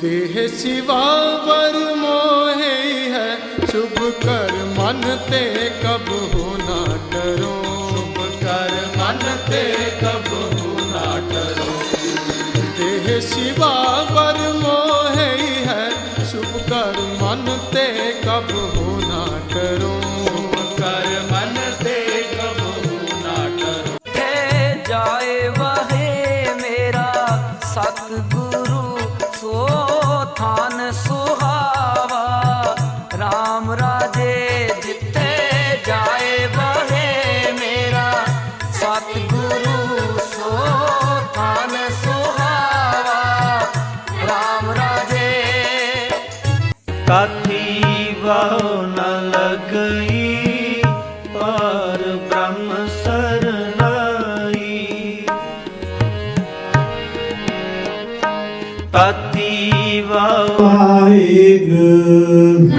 ਦੇਹ ਸਿਵਾ ਵਰ ਮੋਹਿ ਹੈ। ਸ਼ੁਭ ਕਰ ਮਨ ਤੇ ਕਬ ਹੋ ਨਾ ਕਰੋ। ਸ਼ੁਭ ਕਰ ਮਨ ਤੇ ਕਬ ਹੋ ਨਾ ਕਰੋ। ਦੇਹ ਸਿਵਾ ਵਰ ਮੋਹਿ ਹੈ। ਸ਼ੁਭ ਕਰ ਮਨ ਤੇ ਕਬ ਹੋ ਨਾ ਕਰੋ। ਸ਼ੁਭ ਕਰ ਰਾਜੇ ਜਿੱਥੇ ਜਾਏ ਵਹੇ ਮੇਰਾ। ਸਤਿਗੁਰੂ ਸੋ ਥਾਨ ਸੁਹਾਵਾ। RAM ਰਾਜੇ। ਕਾਥੀ ਵਾਹ ਨ ਲਗਈ ਪਰ ਬ੍ਰਹਮ ਸਰਨਾਈ। ਕਾਥੀ ਵਾਹ ਵਾਹਿਗੁਰੂ।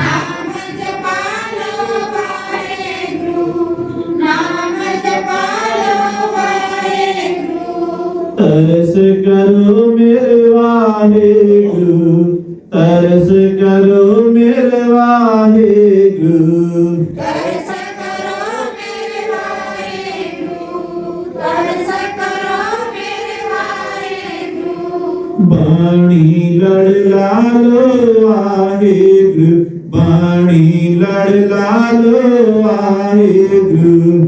ਤਰਸ ਕਰੋ ਮੇਰੇ ਵਾਹਿਗੁਰੂ। ਤਰਸ ਕਰੋ ਮੇਰੇ ਵਾਹਿਗੁਰੂ ਤਰਸ ਕਰੋ ਮੇਰੇ ਵਾਹਿਗੁਰੂ ਤਰਸ ਕਰੋ ਮੇਰੇ ਵਾਹਿਗੁਰੂ ਬਾਣੀ ਲੜ ਲਾਲੋ ਵਾਹਿਗੁਰੂ ਬਾਣੀ ਲੜ ਲਾਲੋ ਵਾਹਿਗੁਰੂ